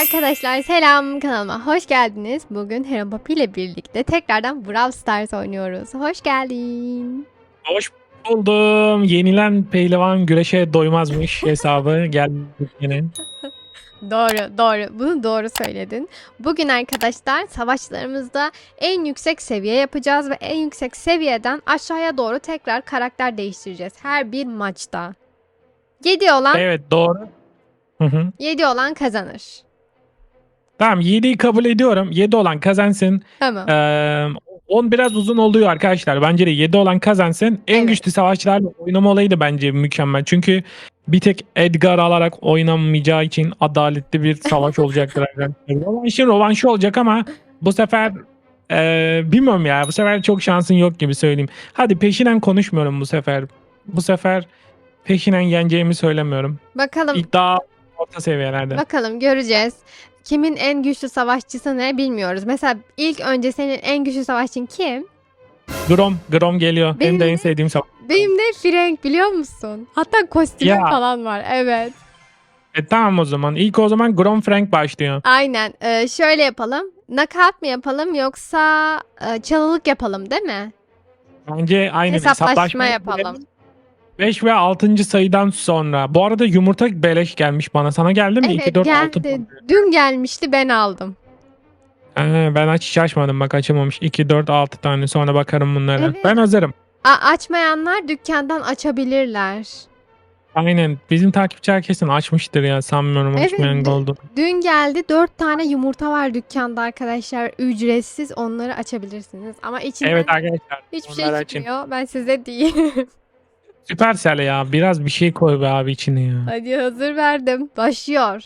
Arkadaşlar selam kanalıma hoş geldiniz. Bugün Hero Papi ile birlikte tekrardan Brawl Stars oynuyoruz. Hoş geldin. Hoş buldum. Yenilen pehlivan güreşe doymazmış hesabı geldi yine. Doğru doğru bunu doğru söyledin. Bugün arkadaşlar savaşlarımızda en yüksek seviye yapacağız ve en yüksek seviyeden aşağıya doğru tekrar karakter değiştireceğiz her bir maçta. 7 olan Evet doğru. Hı hı. 7 olan kazanır. Tamam 7'yi kabul ediyorum. 7 olan kazansın. Tamam. Ee, 10 biraz uzun oluyor arkadaşlar. Bence de 7 olan kazansın. En Evet. güçlü savaşçılarla oynama olayı da bence mükemmel. Çünkü bir tek Edgar alarak oynanmayacağı için adaletli bir savaş olacaktır arkadaşlar. Rovanşın rovanşı olacak ama bu sefer ee, bilmiyorum ya. Bu sefer çok şansın yok gibi söyleyeyim. Hadi peşinen konuşmuyorum bu sefer. Bu sefer peşinen yeneceğimi söylemiyorum. Bakalım İddia orta seviyelerde. Bakalım göreceğiz. Kimin en güçlü savaşçısı ne bilmiyoruz. Mesela ilk önce senin en güçlü savaşçın kim? Grom, Grom geliyor. Benim Benim de en sevdiğim savaş. Benim de Frank biliyor musun? Hatta kostümü Ya. falan var. Evet. E, tamam o zaman. İlk o zaman Grom Frank başlıyor. Aynen. Ee, şöyle yapalım. Knockout mı yapalım yoksa e, çalılık yapalım değil mi? Bence aynı Hesaplaşma yapalım. 5 ve 6. sayıdan sonra. Bu arada yumurta beleş gelmiş bana. Sana geldi mi? Evet 2, 4, 6. geldi. Dün gelmişti ben aldım. ben aç açmadım bak açılmamış. 2, 4, 6 tane sonra bakarım bunlara. Evet. Ben hazırım. A- açmayanlar dükkandan açabilirler. Aynen. Bizim takipçi herkesin açmıştır ya. Sanmıyorum Evet, açmayan oldu. Dün geldi 4 tane yumurta var dükkanda arkadaşlar. Ücretsiz onları açabilirsiniz. Ama içinden Evet arkadaşlar. hiçbir şey çıkmıyor. Ben size diyeyim. Süpersel ya. Biraz bir şey koy be abi içine ya. Hadi hazır verdim. Başlıyor.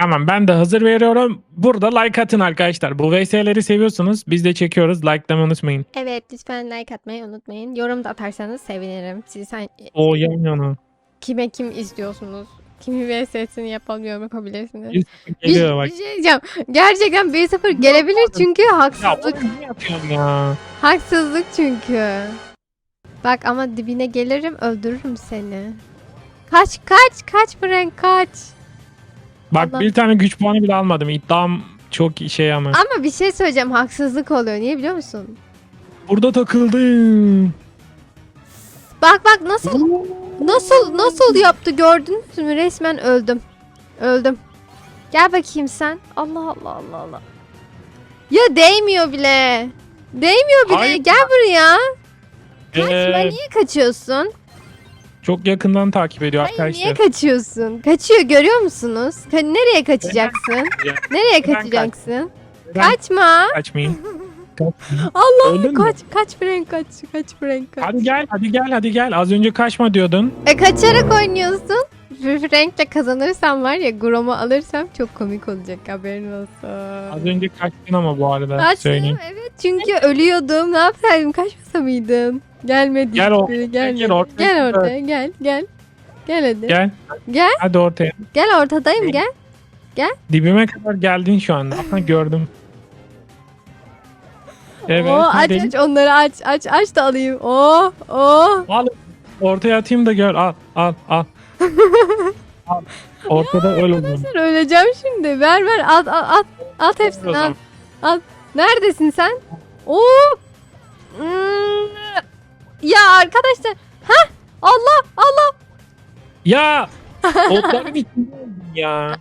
Tamam ben de hazır veriyorum. Burada like atın arkadaşlar. Bu VS'leri seviyorsunuz. Biz de çekiyoruz. Like'lamayı unutmayın. Evet lütfen like atmayı unutmayın. Yorum da atarsanız sevinirim. Siz sen O yan yana. kime kim izliyorsunuz? Kimi VS'sini yapalım yorum yapabilirsiniz. Bir Bir, geliyor bak. bir şey diyeceğim. Gerçekten 1-0 gelebilir çünkü Ya haksızlık. oğlum ne yapıyorsun ya? Haksızlık çünkü. Bak ama dibine gelirim öldürürüm seni. Kaç kaç kaç Frank kaç. Bak Allah. bir tane güç puanı bile almadım. İddiam çok şey ama. Ama bir şey söyleyeceğim haksızlık oluyor. Niye biliyor musun? Burada takıldım. Bak bak nasıl nasıl nasıl yaptı gördünüz mü? Resmen öldüm. Öldüm. Gel bakayım sen. Allah Allah Allah Allah. Ya değmiyor bile. Değmiyor bile. Hayır. Gel buraya. Kaçma Ee, niye kaçıyorsun? çok yakından takip ediyor Hayır niye arkadaşlar. kaçıyorsun? Kaçıyor görüyor musunuz? Ka- nereye kaçacaksın? Ya, Nereye Ben kaçacaksın? Ben Kaçma. kaçmayayım. Öldün mü? kaç kaç Frank kaç kaç Frank kaç. Hadi gel hadi gel hadi gel. Az önce kaçma diyordun. E kaçarak oynuyorsun. Frank'le kazanırsam var ya Grom'u alırsam çok komik olacak haberin olsun. Az önce kaçtın ama bu arada. Kaçtım Söyleyeyim. evet çünkü ölüyordum. Ne yapsaydım kaçmasa mıydım? Gelmedi. Gel o- hiçbiri, gel, gel ortaya. Gel ortaya gel gel. Gel hadi. Gel. Gel. Hadi ortaya. Gel ortadayım gel. Dibime kadar geldin şu anda. Aha gördüm. Evet. Oo, aç aç onları aç aç aç da alayım. Oo oo. Al. Ortaya atayım da gör. Al al al. al. Ortada öl oğlum. Ben öleceğim şimdi. Ver ver at at at. At hepsini at. Neredesin sen? Oo. Hmm. Ya arkadaşlar. Ha? Allah Allah. Ya! Otların içinde öldüm ya.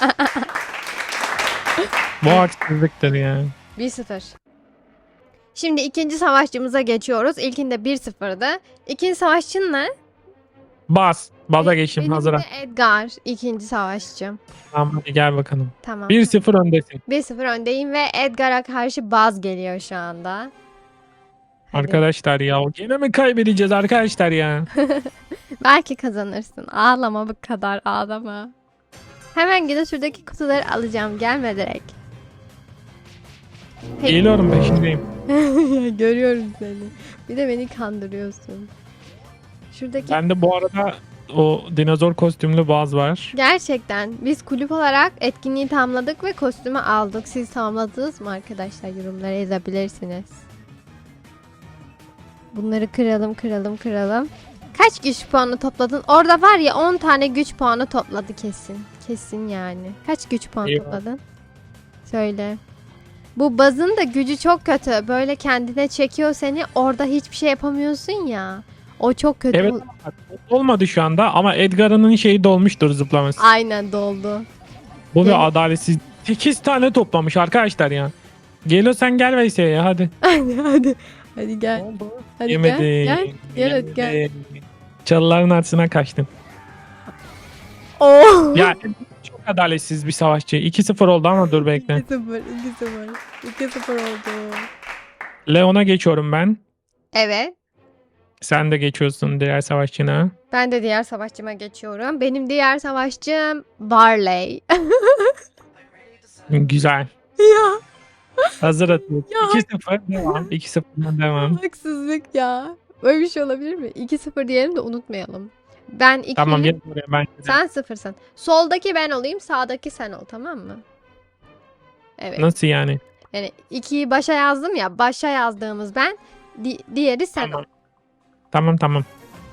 Bu haksızlıktır ya. 1-0. Şimdi ikinci savaşçımıza geçiyoruz. İlkinde 1-0'dı. İkinci savaşçın ne? Bas. Baza geçtim benim hazıra. de Edgar. ikinci savaşçım. Tamam hadi gel bakalım. Tamam. 1-0 öndesin. 1-0 öndeyim ve Edgar'a karşı Baz geliyor şu anda. Arkadaşlar ya gene mi kaybedeceğiz arkadaşlar ya? Belki kazanırsın. Ağlama bu kadar ağlama. Hemen gidip şuradaki kutuları alacağım. Gelme direkt. Hey. Geliyorum peşindeyim. Görüyorum seni. Bir de beni kandırıyorsun. Şuradaki Ben de bu arada o dinozor kostümlü baz var. gerçekten biz kulüp olarak etkinliği tamamladık ve kostümü aldık. Siz tamamladınız mı arkadaşlar? Yorumlara yazabilirsiniz. Bunları kıralım, kıralım, kıralım. Kaç güç puanı topladın? Orada var ya 10 tane güç puanı topladı kesin. Kesin yani. Kaç güç puanı Eyvah. topladın? Söyle. Bu bazın da gücü çok kötü. Böyle kendine çekiyor seni. Orada hiçbir şey yapamıyorsun ya. O çok kötü. Evet Bu- olmadı şu anda ama Edgar'ın şeyi dolmuştur zıplaması. Aynen doldu. Bu Gel. bir adaletsiz. 8 tane toplamış arkadaşlar ya. Gelo sen gel Veysel'e hadi. Hadi hadi. Hadi gel. Hadi Yemedi. gel. Gel. Gel hadi gel. Çalıların arasına kaçtın. Oh. Ya çok adaletsiz bir savaşçı. 2-0 oldu ama dur bekle. 2-0. 2-0. 2-0 oldu. Leon'a geçiyorum ben. Evet. Sen de geçiyorsun diğer savaşçına. Ben de diğer savaşçıma geçiyorum. Benim diğer savaşçım Barley. Güzel. ya Hazır atıyoruz. Ya. 2-0 devam. 2-0'dan devam. haksızlık ya. Böyle bir şey olabilir mi? 2-0 diyelim de unutmayalım. Ben 2 Tamam gel buraya ben. sen sıfırsın. Soldaki ben olayım, sağdaki sen ol tamam mı? Evet. Nasıl yani? Yani 2'yi başa yazdım ya. Başa yazdığımız ben, di- diğeri sen Tamam. ol. Tamam tamam.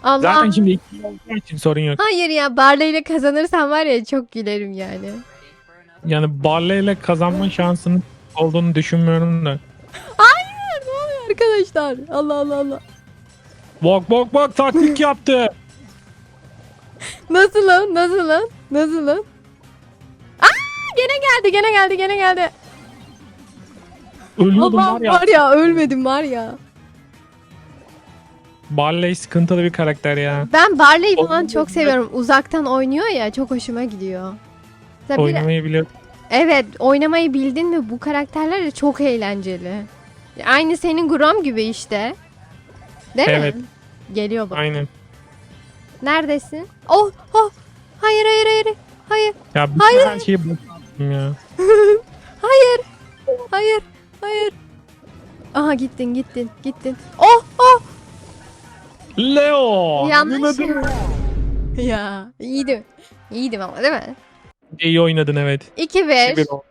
Allah. Zaten şimdi 2 olduğu için sorun yok. Hayır ya Barley ile kazanırsam var ya çok gülerim yani. Yani Barley ile kazanma şansının olduğunu düşünmüyorum da. Hayır ne oluyor arkadaşlar? Allah Allah Allah. Bak bak bak taktik yaptı. Nasılım? Nasılım? Nasılım? Aa gene geldi gene geldi gene geldi. Ölüyordum Allah var ya. var ya ölmedim var ya. Barley sıkıntılı bir karakter ya. Ben Barley'i falan çok seviyorum. Uzaktan oynuyor ya çok hoşuma gidiyor. Mesela bir- Oynamayı biliyor. Evet oynamayı bildin mi bu karakterler de çok eğlenceli. Aynı senin Grom gibi işte. Değil Evet. mi? Geliyor bak. Aynen. Neredesin? Oh oh. Hayır hayır hayır. Hayır. Ya bir Hayır. her şeyi ya. Hayır. Hayır. Hayır. Aha gittin gittin gittin. Oh oh. Leo. Yanlış. Ya iyiydi. İyiydim ama değil mi? İyi oynadın evet. 2-1. 2-1 oldu.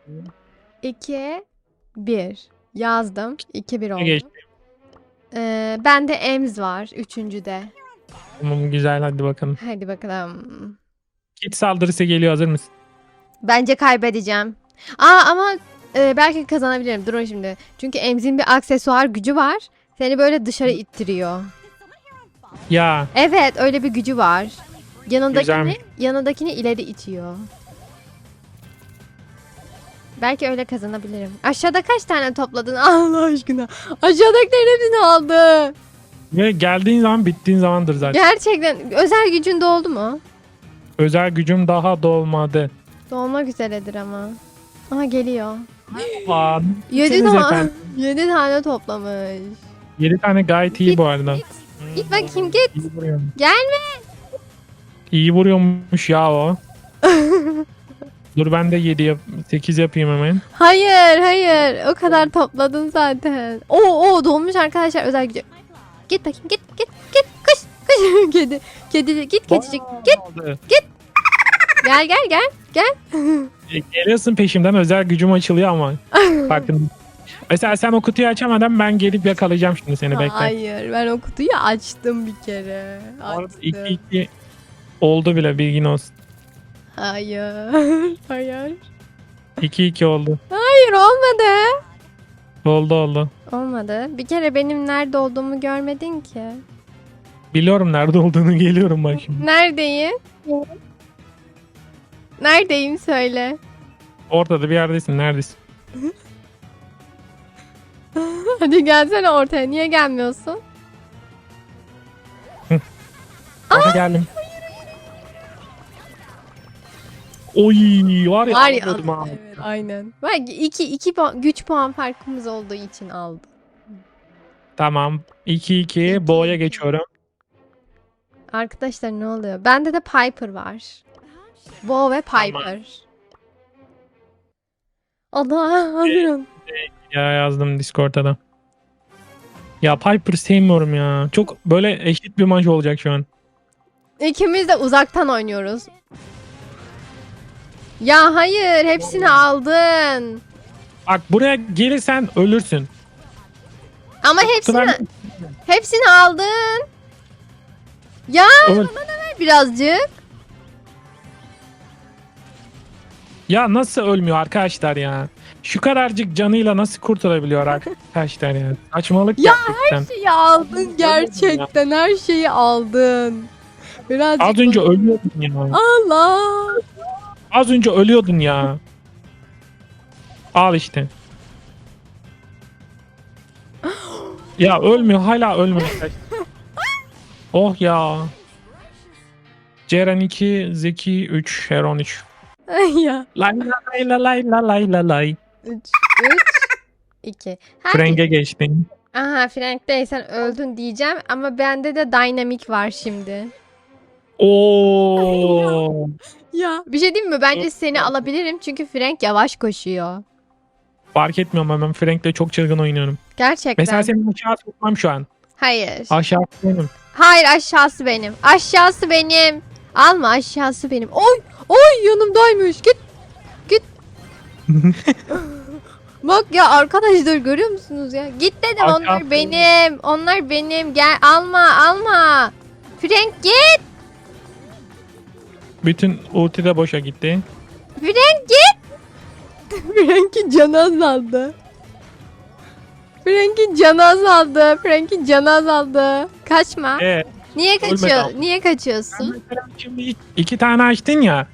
2 1 yazdım. 2 1 oldu. Geçti. Ee, bende Ems var üçüncüde. Tamam güzel hadi bakalım. Hadi bakalım. Git saldırısı geliyor hazır mısın? Bence kaybedeceğim. Aa ama e, belki kazanabilirim. Durun şimdi. Çünkü Ems'in bir aksesuar gücü var. Seni böyle dışarı ittiriyor. Ya Evet öyle bir gücü var. Yanındakini, Güzelmiş. yanındakini ileri itiyor. Belki öyle kazanabilirim. Aşağıda kaç tane topladın Allah aşkına? Aşağıdakilerin hepsini aldı. ve geldiğin zaman bittiğin zamandır zaten. Gerçekten özel gücün doldu mu? Özel gücüm daha dolmadı. Dolmak üzeredir ama. Aha geliyor. Aa, 7 Gitsenize tane, efendim. 7 tane toplamış. 7 tane gayet iyi Git, bu arada. Git, git bakayım git. İyi. Gelme. İyi vuruyormuş ya o. Dur ben de 7 yap 8 yapayım hemen. Hayır hayır o kadar topladın zaten. Oo oo dolmuş arkadaşlar özel gücü. Git bakayım git git git kış kış. Kedi kedi git keçicik git Oldu. gel gel gel gel. E, Geliyorsun peşimden özel gücüm açılıyor ama. Farkında. Mesela sen o kutuyu açamadan ben gelip yakalayacağım şimdi seni bekle. Hayır ben o kutuyu açtım bir kere. Açtım. 2-2 oldu bile bilgin olsun. Hayır hayır. 2-2 oldu. Hayır olmadı. Oldu oldu. Olmadı. Bir kere benim nerede olduğumu görmedin ki. Biliyorum nerede olduğunu geliyorum bak şimdi. Neredeyim? Neredeyim söyle. Ortada bir yerdesin neredesin? Hadi gelsene ortaya. Niye gelmiyorsun? Aha geldim. Oy var ya. Var ya. alıyordum ha. Evet, aynen. Belki iki, iki puan, güç puan farkımız olduğu için aldım. Tamam. 2-2 Bo'ya geçiyorum. Arkadaşlar ne oluyor? Bende de Piper var. Bo ve Piper. Allah hazırım. Ya yazdım Discord'da da. Ya Piper sevmiyorum ya. Çok böyle eşit bir maç olacak şu an. İkimiz de uzaktan oynuyoruz. Ya hayır hepsini aldın. Bak buraya gelirsen ölürsün. Ama hepsini Ben- hepsini aldın. Ya Öl. birazcık. Ya nasıl ölmüyor arkadaşlar ya? Şu kadarcık canıyla nasıl kurtulabiliyor arkadaşlar ya? Saçmalık Ya gerçekten. şeyi aldın gerçekten her şeyi aldın. Birazcık Az önce ölüyordun ya. Allah. Az önce ölüyordun ya. Al işte. Ya ölmüyor hala ölmüyor. oh ya. Ceren 2, Zeki 3, Heron 3. Ay ya. Lay lay lay lay lay lay lay lay. 3 3 2. Frenge geçtin. Aha Frank'teysen öldün diyeceğim ama bende de dynamic var şimdi. Oo. Ya. Bir şey diyeyim mi? Bence seni alabilirim çünkü Frank yavaş koşuyor. Fark etmiyorum ama ben Frank'le çok çılgın oynuyorum. Gerçekten. Mesela seni aşağı sokmam şu an. Hayır. Aşağı benim. Hayır aşağısı benim. Aşağısı benim. Alma aşağısı benim. Oy oy yanımdaymış. Git. Git. Bak ya arkadaşlar görüyor musunuz ya? Git dedim Aşağısı onlar benim. Onlar benim. Gel alma alma. Frank git. Bütün ulti de boşa gitti. Frank git. Frank'in canı azaldı. Frank'in canı azaldı. Frank'in canı azaldı. Kaçma. Ee, Niye kaçıyor? Niye kaçıyorsun? Şimdi iki- iki tane açtın ya.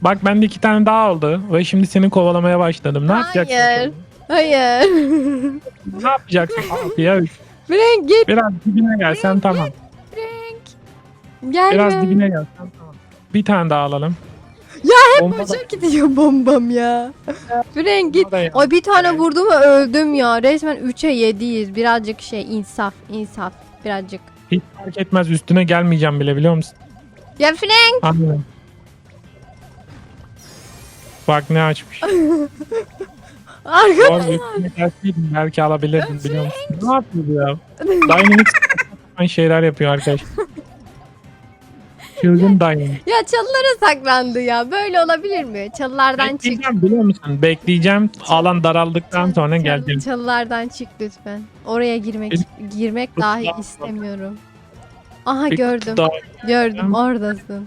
Bak bende iki tane daha oldu ve şimdi seni kovalamaya başladım. Ne yapacaksın? Hayır. Hayır. Ne yapacaksın? Altıya üç. Frank git. Biraz dibine gelsen tamam. Frank. Gelme. Biraz dibine gelsen tamam. Bir tane daha alalım. Ya hep Bomba da- gidiyor bombam ya. Frank git. da ya. Ay bir tane Evet. vurdum ve öldüm ya. Resmen 3'e 7'yiz. Birazcık şey insaf. insaf. Birazcık. Hiç fark etmez üstüne gelmeyeceğim bile biliyor musun? Ya Frank. Anladım. Bak ne açmış. Doğru üstüne gelseydin belki alabilirdin biliyor musun? Ne yapıyor bu ya? Dynamics sapan şeyler yapıyor arkadaşlar. Çılgın Dynamics. Ya çalılara saklandı ya. Böyle olabilir mi? Çalılardan çık. Bekleyeceğim biliyor musun? Bekleyeceğim. Alan daraldıktan sonra Çal- geleceğim. Çalılardan çık lütfen. Oraya girmek girmek dahi istemiyorum. Aha Bir gördüm. kutu daha- Gördüm oradasın.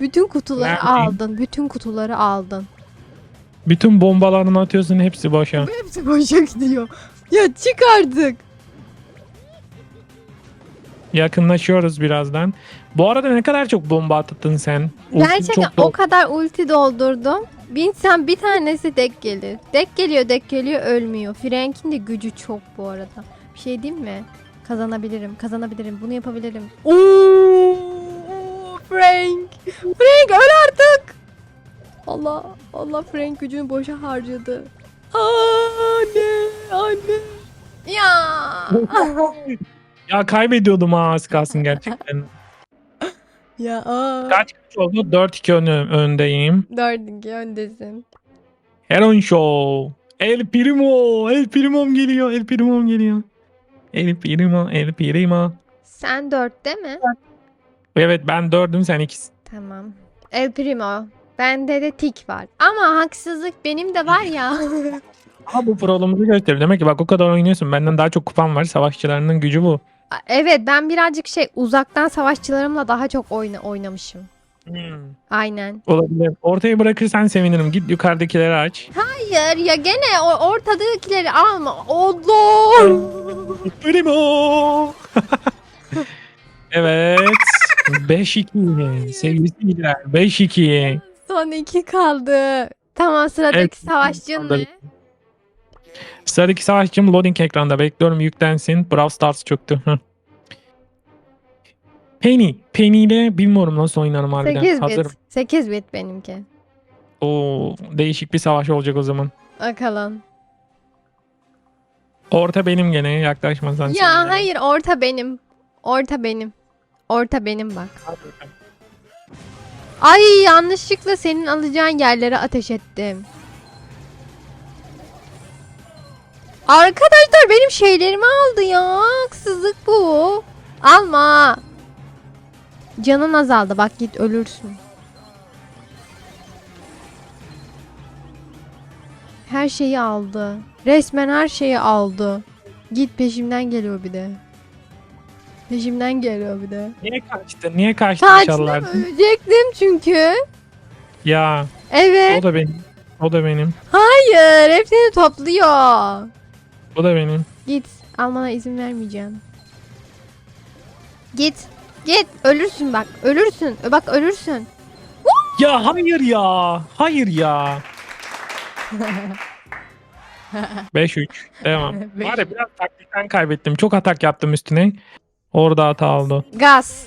Bütün kutuları Neredeyim? aldın. Bütün kutuları aldın. Bütün bombalarını atıyorsun hepsi boşa. Hepsi boşa gidiyor. Ya çık artık. Yakınlaşıyoruz birazdan. Bu arada ne kadar çok bomba attın sen? Ultin Gerçekten çok o kadar ulti doldurdum. Bir insan bir tanesi dek gelir. Dek geliyor dek geliyor ölmüyor. Frank'in de gücü çok bu arada. Bir şey diyeyim mi? Kazanabilirim kazanabilirim bunu yapabilirim. Oo, Frank. Frank öl artık. Allah Allah Frank gücünü boşa harcadı. Anne anne. Ya. Ya kaybediyordum ha az kalsın gerçekten. ya aa. Kaç kaç oldu? 4-2 önü, öndeyim. Dördüncü öndesin. Heron Show. El Primo. El Primo'm geliyor. El Primo'm geliyor. El Primo. El Primo. Sen dörtte mi? Evet ben dördüm sen ikisin. Tamam. El Primo. Bende de tik var. Ama haksızlık benim de var ya. Ama bu prolumuzu gösterir. Demek ki bak o kadar oynuyorsun. Benden daha çok kupan var. Savaşçılarının gücü bu. Evet ben birazcık şey uzaktan savaşçılarımla daha çok oyna oynamışım. Aynen. Olabilir. Ortaya bırakırsan sevinirim. Git yukarıdakileri aç. Hayır ya gene o ortadakileri alma. Allah. Primo. evet. 5-2. Sevgili seyirciler. 5-2. Son iki kaldı. Tamam sıradaki Evet, savaşçın kaldı. Sıradaki savaşçım loading ekranda. Bekliyorum yüklensin. Brawl Stars çöktü. Penny. Penny ile bilmiyorum nasıl oynarım harbiden. 8 bit. Hazırım. 8 bit benimki. Oo, değişik bir savaş olacak o zaman. Bakalım. Orta benim gene yaklaşmasan. Ya sevinirim. hayır orta benim. Orta benim. Orta benim bak. Ay yanlışlıkla senin alacağın yerlere ateş ettim. Arkadaşlar benim şeylerimi aldı ya. Haksızlık bu. Alma. Canın azaldı. Bak git ölürsün. Her şeyi aldı. Resmen her şeyi aldı. Git peşimden geliyor bir de. Peşimden geliyor bir de. Niye kaçtın? Niye kaçtın Kaçtım inşallah? ölecektim çünkü. Ya Evet. o da benim. O da benim. Hayır hepsini topluyor. O da benim. Git. Almana izin vermeyeceğim. Git. Git. Ölürsün bak. Ölürsün. Bak ölürsün. Ya hayır ya. Hayır ya. 5-3. Devam. Beş. Var ya biraz taktikten kaybettim. Çok atak yaptım üstüne. Orada hata oldu. Gaz.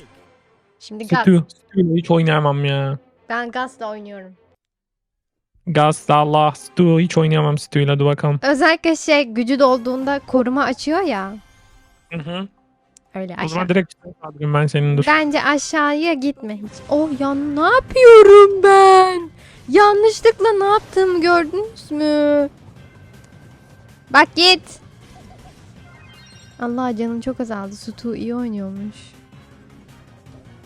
Şimdi gaz. Stu. Stu'yla hiç oynayamam ya. Ben gazla oynuyorum. Gaz Allah. Stu. Hiç oynayamam Stu'yla. Dur bakalım. Özellikle şey gücü dolduğunda koruma açıyor ya. Hı hı. Öyle O aşağı. zaman direkt kaldırayım ben senin dur. Bence aşağıya gitme hiç. Oh ya ne yapıyorum ben? Yanlışlıkla ne yaptığımı gördünüz mü? Bak git. Allah canım çok azaldı. Sutu iyi oynuyormuş.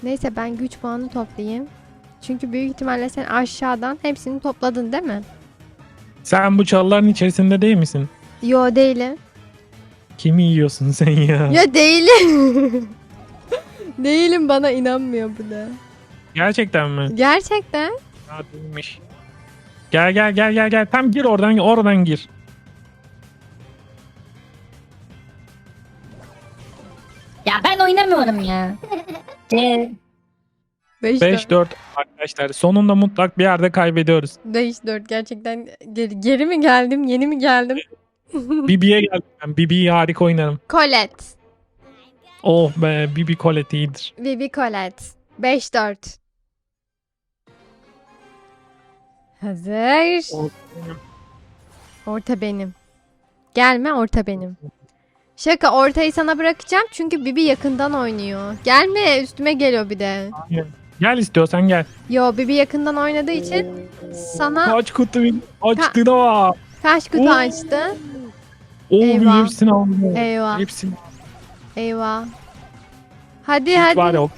Neyse ben güç puanı toplayayım. Çünkü büyük ihtimalle sen aşağıdan hepsini topladın değil mi? Sen bu çalıların içerisinde değil misin? Yo değilim. Kimi yiyorsun sen ya? Ya değilim. değilim bana inanmıyor bu da. Gerçekten mi? Gerçekten. Ya değilmiş. Gel gel gel gel gel. Tam gir oradan oradan gir. Ya ben oynamıyorum ya. Ee, 5 5-4 arkadaşlar. Sonunda mutlak bir yerde kaybediyoruz. 5-4 gerçekten geri, geri mi geldim yeni mi geldim? Bibi'ye geldim ben. Bibi'yi harika oynarım. Colette. Oh be Bibi Colette iyidir. Bibi Colette. 5-4. Hazır. Orta benim. Gelme orta benim. Şaka ortayı sana bırakacağım çünkü Bibi yakından oynuyor. Gelme üstüme geliyor bir de. Gel istiyorsan gel. Yo Bibi yakından oynadığı için sana Aç kutu açtı da var. kaç kutu Oo. açtı? Oh Eyvah. hepsini aldım. Eyvah. Hepsini. Eyvah. Hadi hadi. var ya o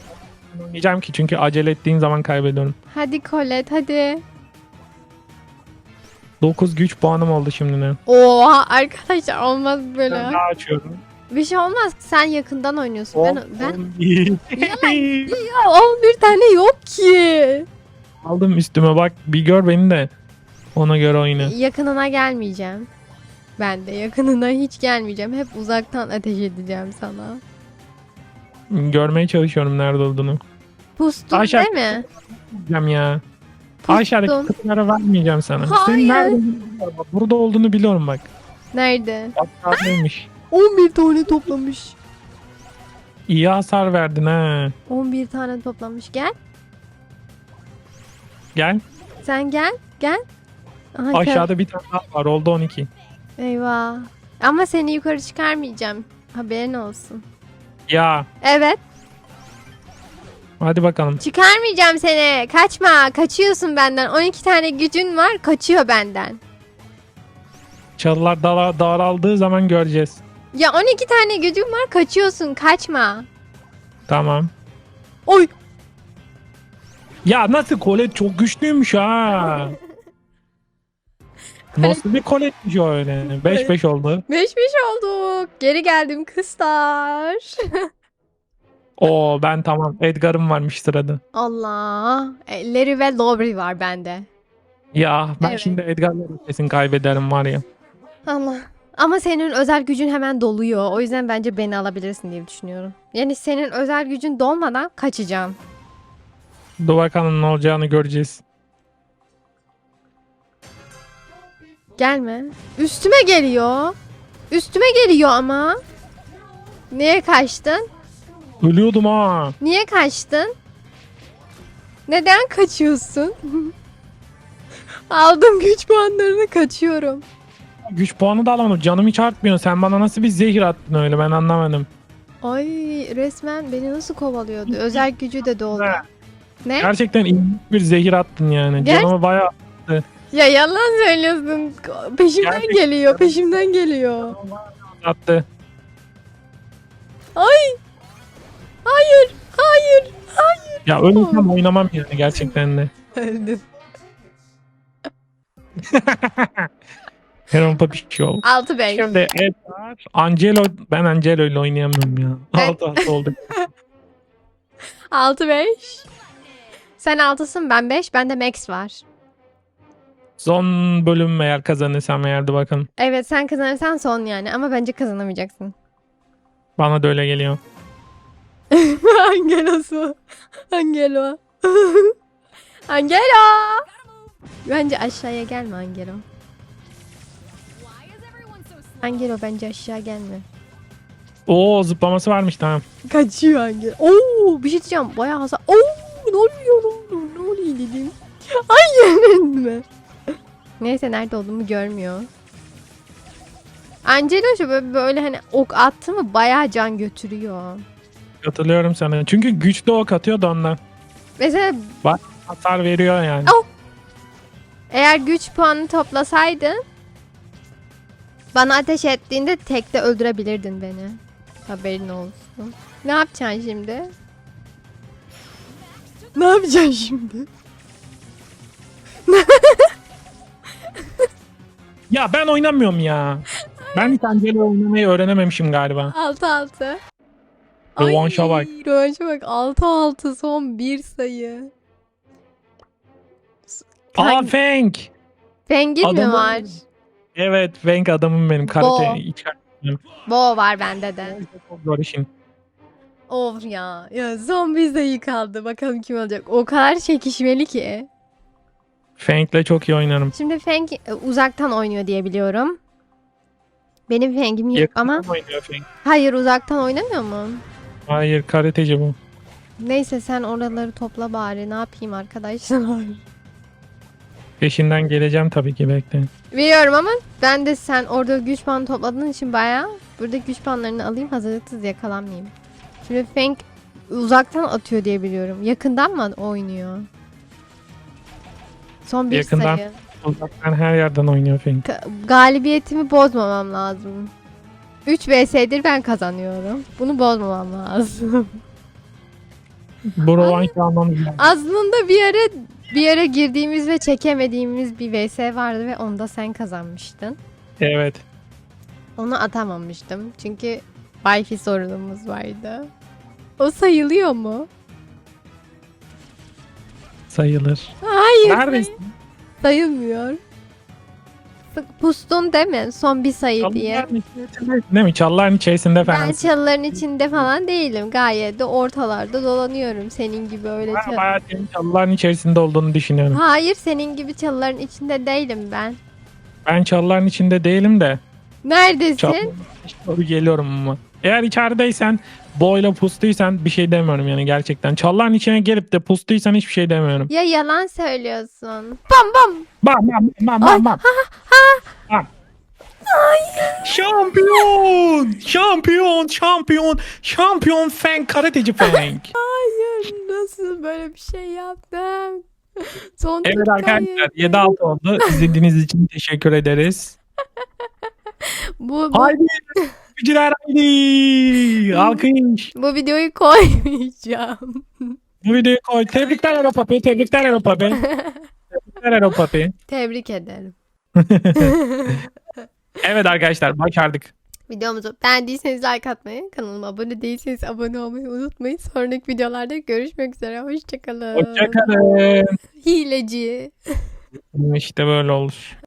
oynayacağım ki çünkü acele ettiğin zaman kaybediyorum. Hadi Colette hadi. 9 güç puanım oldu şimdi ne? Oha arkadaşlar olmaz böyle. Daha açıyorum. Bir şey olmaz. Sen yakından oynuyorsun. Ben, ben 11. ya 11 tane yok ki. Aldım üstüme bak bir gör beni de. Ona göre oyna. Yakınına gelmeyeceğim. Ben de yakınına hiç gelmeyeceğim. Hep uzaktan ateş edeceğim sana. Görmeye çalışıyorum nerede olduğunu. Pustun Aşağı- değil mi? Diyeceğim ya. Pustum. Aşağıdaki kısımlara vermeyeceğim sana. Hayır. Senin nerede olduğunu biliyorum bak. Burada olduğunu biliyorum bak. Nerede? Aşağıdaymış. 11 tane toplamış. İyi hasar verdin ha. 11 tane toplamış. Gel. Gel. Sen gel. Gel. Aha, Aşağıda bir tane daha var. Oldu 12. Eyvah. Ama seni yukarı çıkarmayacağım. Haberin olsun. Ya. Evet. Hadi bakalım. Çıkarmayacağım seni. Kaçma. Kaçıyorsun benden. 12 tane gücün var. Kaçıyor benden. Çalılar dara- daraldığı zaman göreceğiz. Ya 12 tane gücün var. Kaçıyorsun. Kaçma. Tamam. Oy. Ya nasıl kolet çok güçlüymüş ha. Nasıl bir koletmiş o öyle. 5-5 oldu. 5-5 olduk. Geri geldim kızlar. Oo ben tamam. Edgar'ım varmış sırada. Allah. E, Larry ve Lowry var bende. Ya ben Evet. şimdi Edgar'la kesin kaybederim var ya. Allah. Ama senin özel gücün hemen doluyor. O yüzden bence beni alabilirsin diye düşünüyorum. Yani senin özel gücün dolmadan kaçacağım. Dur bakalım ne olacağını göreceğiz. Gelme. Üstüme geliyor. Üstüme geliyor ama. Niye kaçtın? Ölüyordum ha. Niye kaçtın? Neden kaçıyorsun? Aldım güç puanlarını kaçıyorum. Güç puanı da alamadım. Canım hiç artmıyor. Sen bana nasıl bir zehir attın öyle ben anlamadım. Ay resmen beni nasıl kovalıyordu? Özel gücü de doldu. Ne? Gerçekten iyi bir zehir attın yani. Ger- Canımı bayağı Ya yalan söylüyorsun. Peşimden Gerçekten. geliyor, peşimden geliyor. attı. Hayır, hayır. Ya ölürsem oynamam yani gerçekten de. Öldüm. Heron Papi Show. 6-5. Şimdi Edgar, Angelo, ben Angelo ile oynayamıyorum ya. Ben- Altı altı oldu. 6-5. Sen 6'sın ben 5. Bende Max var. Son bölüm eğer kazanırsam eğer de bakın. Evet sen kazanırsan son yani ama bence kazanamayacaksın. Bana da öyle geliyor. Angelo'su. Angelo. Angelo. Bence aşağıya gelme Angelo. Angelo bence aşağı gelme. Oo zıplaması varmış tamam. Kaçıyor Angelo. Oo bir şey diyeceğim. Bayağı hasar. Oo ne oluyor? Ne oluyor dedim. Ay yenilme. Neyse nerede olduğumu görmüyor. Angelo şu böyle, böyle hani ok attı mı bayağı can götürüyor. Katılıyorum sana. Çünkü güçlü ok atıyor da ondan. Mesela Hasar veriyor yani. Oh. Eğer güç puanı toplasaydın bana ateş ettiğinde tekte öldürebilirdin beni. Haberin olsun. Ne yapacaksın şimdi? Ne yapacaksın şimdi? Ya ben oynamıyorum ya. Ben hiç Angelo oynamayı öğrenememişim galiba. 6-6. Rövanşa bak. Rövanşa bak. 6-6 son bir sayı. Aa Feng. Fengin mi var? Evet Feng adamım benim. Bo. Karate iç Bo var bende de. çok zor işin. Of ya. Ya son bir sayı kaldı. Bakalım kim olacak. O kadar çekişmeli ki. Feng'le çok iyi oynarım. Şimdi Feng e, uzaktan oynuyor diye biliyorum. Benim Feng'im yok Yakından ama oynuyor Feng. hayır uzaktan oynamıyor mu? Hayır karateci bu. Neyse sen oraları topla bari. Ne yapayım arkadaşlar? Peşinden geleceğim tabii ki bekle. Biliyorum ama ben de sen orada güç puanı topladığın için bayağı burada güç puanlarını alayım hazırlıksız yakalanmayayım. Şimdi Feng uzaktan atıyor diye biliyorum. Yakından mı oynuyor? Son bir Yakından. sayı. Uzaktan her yerden oynuyor Feng. Ka- galibiyetimi bozmamam lazım. 3 vs'dir ben kazanıyorum. Bunu bozmamam lazım. Bu rovanşı almamız lazım. Aslında bir ara bir ara girdiğimiz ve çekemediğimiz bir vs vardı ve onda sen kazanmıştın. Evet. Onu atamamıştım. Çünkü wifi sorunumuz vardı. O sayılıyor mu? Sayılır. Hayır. Neredesin? Sayılmıyor. Pustun deme son bir sayı diye. Çalıların değil mi? Çalıların içerisinde Ben falan. çalıların içinde falan değilim. Gayet de ortalarda dolanıyorum. Senin gibi öyle Ben çal- bayağı senin çalıların içerisinde olduğunu düşünüyorum. Hayır senin gibi çalıların içinde değilim ben. Ben çalıların içinde değilim de. Neredesin? Çalıların doğru geliyorum ama. Eğer içerideysen boyla pustuysan bir şey demiyorum yani gerçekten. Çalıların içine gelip de pustuysan hiçbir şey demiyorum. Ya yalan söylüyorsun. Bam bam. Bam bam bam Ay, bam bam. Bam. Şampiyon! Şampiyon! Şampiyon! Şampiyon Feng karateci Feng. Hayır nasıl böyle bir şey yaptım? Son evet arkadaşlar yedim. 7-6 oldu. İzlediğiniz için teşekkür ederiz. Bu, bu, Haydi! Gücüler haydi! Alkış! bu videoyu koymayacağım. Bu videoyu koy. Tebrikler Ero Papi. Tebrikler Ero Papi. Tebrikler Ero Papi. Tebrik ederim. Evet arkadaşlar başardık. Videomuzu beğendiyseniz like atmayı, kanalıma abone değilseniz abone olmayı unutmayın. Sonraki videolarda görüşmek üzere. Hoşçakalın. Hoşçakalın. Hileci. İşte böyle olur.